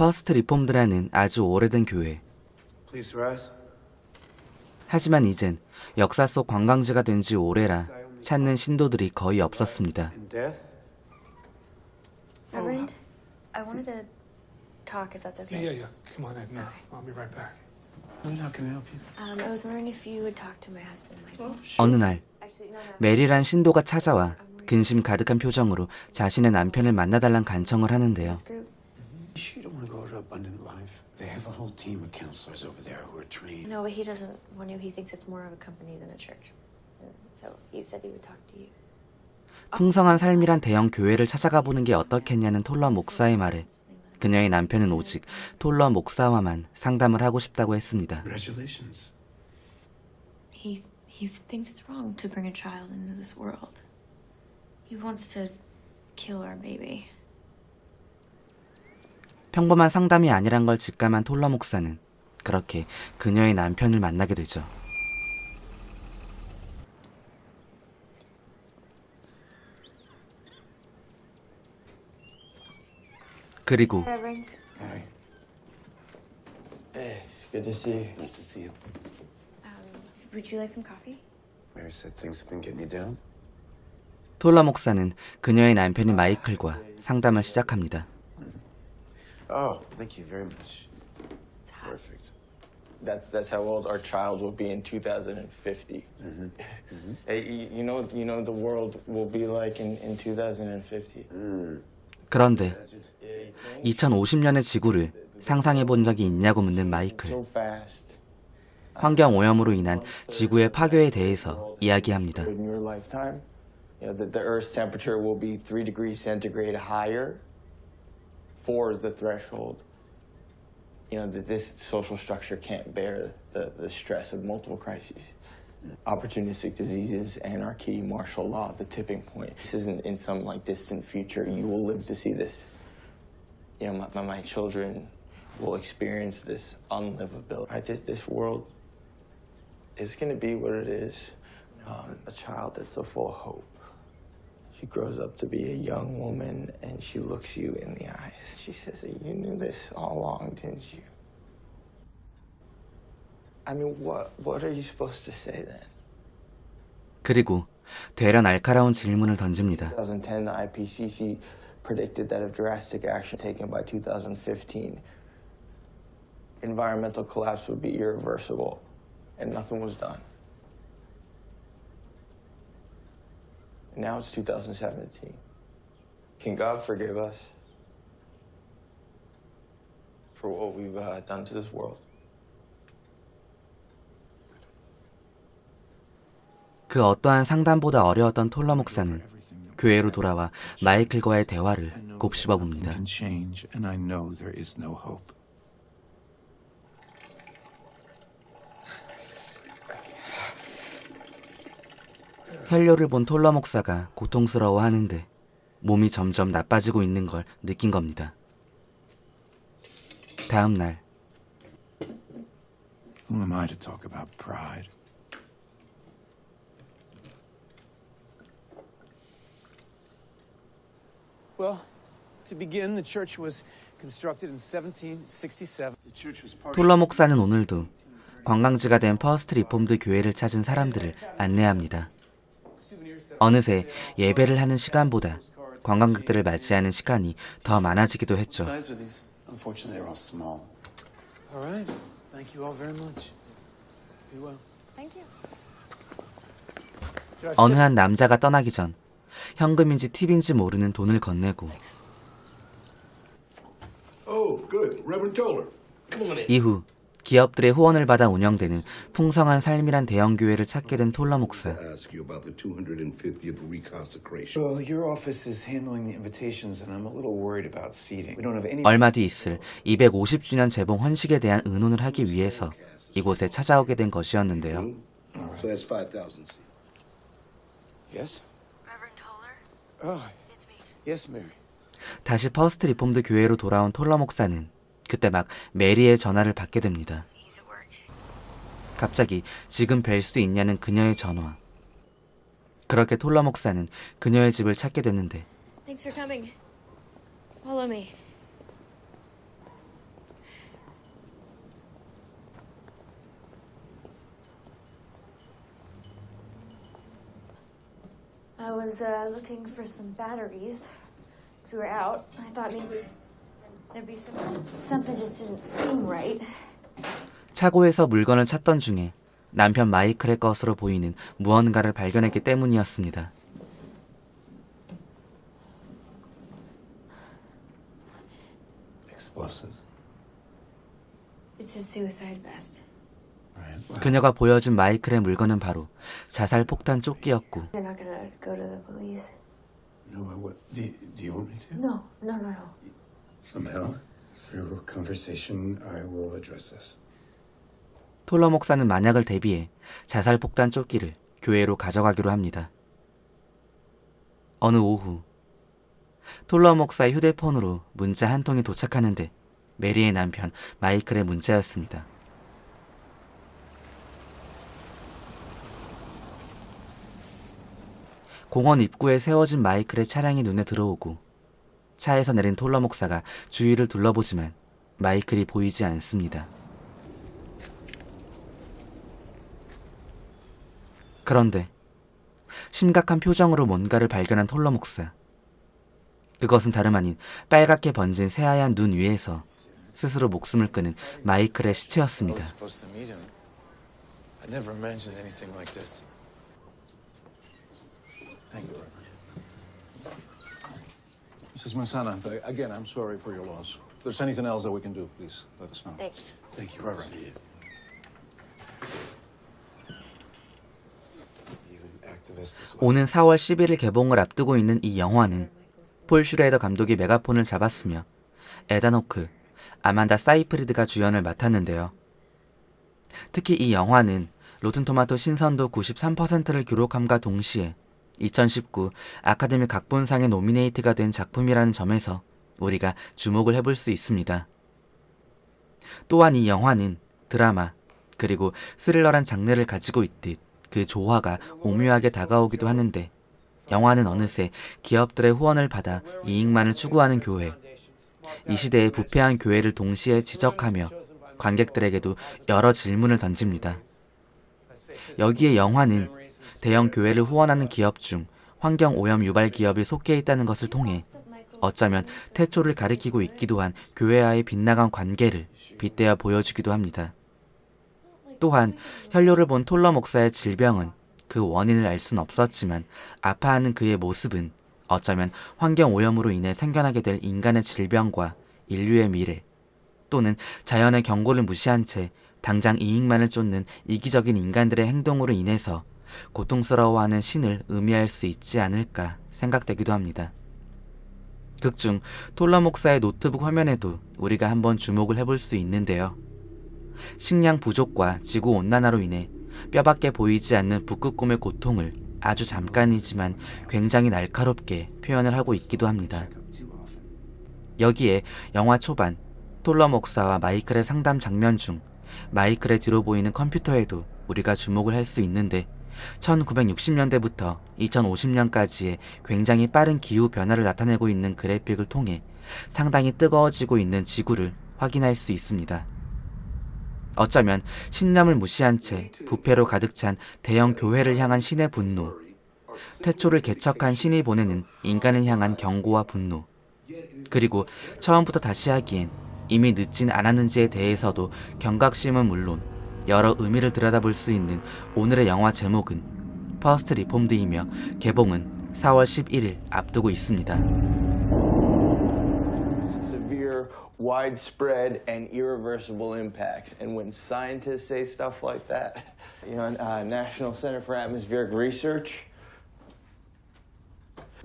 퍼스트 리폼드라는 아주 오래된 교회. Please rise. 하지만 이젠 역사 속 관광지가 된 지 오래라 찾는 신도들이 거의 없었습니다. In death. Reverend, I wanted to talk if that's Yeah, okay. yeah, yeah. Come on in. No, I'll be right back. I'm not gonna help you. Um, I was wondering if you would talk to my husband, Michael. 어느 날. 메리란 신도가 찾아와 근심 가득한 표정으로 자신의 남편을 만나달란 간청을 하는데요. This group. Abundant Life. They have a whole team of counselors over there who are trained. No, but he doesn't want to. He thinks it's more of a company than a church. And so he said he would talk to you. 풍성한 삶이란 대형 교회를 찾아가 보는 게 어떻겠냐는 톨러 목사의 말에 그녀의 남편은 오직 톨러 목사와만 상담을 하고 싶다고 했습니다. Congratulations. He he thinks it's wrong to bring a child into this world. He wants to kill our baby. 평범한 상담이 아니란 걸 직감한 톨러 목사는 그렇게 그녀의 남편을 만나게 되죠. 그리고 Reverend, Hi. Hey, good to see you. Nice to see you. um, would you like some coffee? Mary said things have been getting you down. 톨러 목사는 그녀의 남편인 마이클과 상담을 시작합니다. Oh, thank you very much. Perfect. That's that's how old our child will be in 2050. Hey, you, you know you know the world will be like in, in 2050. 그런데 Yeah, you think? 2050년의 지구를 상상해 본 적이 있냐고 묻는 마이클. So fast. 환경 오염으로 인한 지구의 파괴에 대해서 이야기합니다. In your lifetime, you know that the Earth's temperature will be three degrees centigrade higher. Four is the threshold. You know that this social structure can't bear the, the stress of multiple crises. Opportunistic diseases, anarchy, martial law, the tipping point. This isn't in some like distant future. You will live to see this. You know, my, my, my children will experience this unlivability. Right? This, this world is going to be what it is. Um, a child that's so full of hope. She grows up to be a young woman and she looks you in the eyes. She says that you knew this all along, didn't you? I mean, what what are you supposed to say then? 그리고 되려 날카로운 질문을 던집니다. 2010, the IPCC predicted that if drastic action taken by 2015, environmental collapse would be irreversible, and nothing was done. Now it's 2017. Can God forgive us for what we've uh, done to this world? 그 어떠한 상담보다 어려웠던 톨러 목사는 교회로 돌아와 마이클과의 대화를 곱씹어 봅니다. can change, and I know there is no hope. 혈료를 본 톨러 목사가 고통스러워 하는데 몸이 점점 나빠지고 있는 걸 느낀 겁니다. 다음 날 Who am I to talk about pride? Well, to begin, the church was constructed in 1767. The church was part 톨러 목사는 오늘도 관광지가 된 퍼스트 리폼드 교회를 찾은 사람들을 안내합니다. 어느새 예배를 하는 시간보다 관광객들을 맞이하는 시간이 더 많아지기도 했죠. size are these? Unfortunately, they're all small. All right. Thank you all very much. Be well. Thank you. Judge, 어느 한 남자가 떠나기 전 현금인지 팁인지 모르는 돈을 건네고 Oh, good. Reverend Toller. Come on in. 이후 기업들의 후원을 받아 운영되는 풍성한 삶이란 대형 교회를 찾게 된 톨러 목사. Ask you about the 250th reconsecration. Well, your office is handling the invitations, and I'm a little worried about seating. We don't have any. 얼마 뒤 있을 250주년 재봉 헌식에 대한 의논을 하기 위해서 이곳에 찾아오게 된 것이었는데요. So that's 5,000 seats. Yes? Reverend Toller, Oh, it's me. yes, Mary. 다시 퍼스트 리폼드 교회로 돌아온 톨러 목사는 그때 막 메리의 전화를 받게 됩니다. 갑자기 지금 뵐 수 있냐는 그녀의 전화. 그렇게 톨라 목사는 그녀의 집을 찾게 됐는데. Thanks for coming. Follow me. I was uh, looking for some batteries. Threw her out. I thought maybe. 차고에서 물건을 찾던 중에 남편 마이클의 것으로 보이는 무언가를 발견했기 때문이었습니다. Explosives. It's a suicide vest. Right. Well, 그녀가 보여준 마이클의 물건은 바로 자살 폭탄 조끼였고 Somehow, through conversation, I will address this. 톨러 목사는 만약을 대비해 자살 폭탄 조끼를 교회로 가져가기로 합니다. 어느 오후 톨러 목사의 휴대폰으로 문자 한 통이 도착하는데 메리의 남편 마이클의 문자였습니다. 공원 입구에 세워진 마이클의 차량이 눈에 들어오고 차에서 내린 톨러 목사가 주위를 둘러보지만 마이클이 보이지 않습니다. 그런데 심각한 표정으로 뭔가를 발견한 톨러 목사. 그것은 다름 아닌 빨갛게 번진 새하얀 눈 위에서 스스로 목숨을 끊은 마이클의 시체였습니다. was supposed to meet him. I never mentioned anything like this. Thank you very much. Mrs. Massana, again, I'm sorry for your loss. If there's anything else that we can do, please let us know. Thanks. Thank you. Well. 오는 4월 11일 개봉을 앞두고 있는 이 영화는 폴 슈레이더 감독이 메가폰을 잡았으며 에단 호크, 아만다 사이프리드가 주연을 맡았는데요. 특히 이 영화는 로튼토마토 신선도 93%를 기록함과 동시에 2019 아카데미 각본상에 노미네이트가 된 작품이라는 점에서 우리가 주목을 해볼 수 있습니다. 또한 이 영화는 드라마 그리고 스릴러란 장르를 가지고 있듯 그 조화가 오묘하게 다가오기도 하는데 영화는 어느새 기업들의 후원을 받아 이익만을 추구하는 교회 이 시대의 부패한 교회를 동시에 지적하며 관객들에게도 여러 질문을 던집니다. 여기에 영화는 대형 교회를 후원하는 기업 중 환경 오염 유발 기업이 속해 있다는 것을 통해 어쩌면 태초를 가리키고 있기도 한 교회와의 빗나간 관계를 빗대어 보여주기도 합니다. 또한 혈뇨를 본 톨러 목사의 질병은 그 원인을 알 순 없었지만 아파하는 그의 모습은 어쩌면 환경 오염으로 인해 생겨나게 될 인간의 질병과 인류의 미래 또는 자연의 경고를 무시한 채 당장 이익만을 쫓는 이기적인 인간들의 행동으로 인해서 고통스러워하는 신을 의미할 수 있지 않을까 생각되기도 합니다. 극중 톨러 목사의 노트북 화면에도 우리가 한번 주목을 해볼 수 있는데요. 식량 부족과 지구 온난화로 인해 뼈밖에 보이지 않는 북극곰의 고통을 아주 잠깐이지만 굉장히 날카롭게 표현을 하고 있기도 합니다. 여기에 영화 초반 톨러 목사와 마이클의 상담 장면 중 마이클의 뒤로 보이는 컴퓨터에도 우리가 주목을 할 수 있는데 1960년대부터 2050년까지의 굉장히 빠른 기후 변화를 나타내고 있는 그래픽을 통해 상당히 뜨거워지고 있는 지구를 확인할 수 있습니다. 어쩌면 신념을 무시한 채 부패로 가득 찬 대형 교회를 향한 신의 분노, 태초를 개척한 신이 보내는 인간을 향한 경고와 분노, 그리고 처음부터 다시 하기엔 이미 늦진 않았는지에 대해서도 경각심은 물론 여러 의미를 들여다볼 수 있는 오늘의 영화 제목은 퍼스트 리폼드이며 개봉은 4월 11일 앞두고 있습니다. severe, widespread, and irreversible impacts. And when scientists say stuff like that, you know, uh, National Center for Atmospheric Research,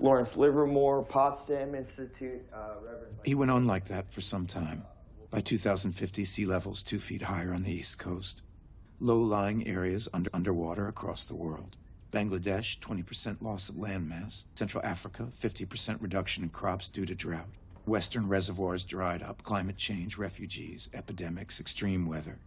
Lawrence Livermore, Potsdam Institute, uh, Reverend. He went on like that for some time. By 2050, sea levels two feet higher on the east coast. Low lying areas under underwater across the world. Bangladesh, 20% loss of landmass. Central Africa, 50% reduction in crops due to drought. Western reservoirs dried up, climate change, refugees, epidemics, extreme weather.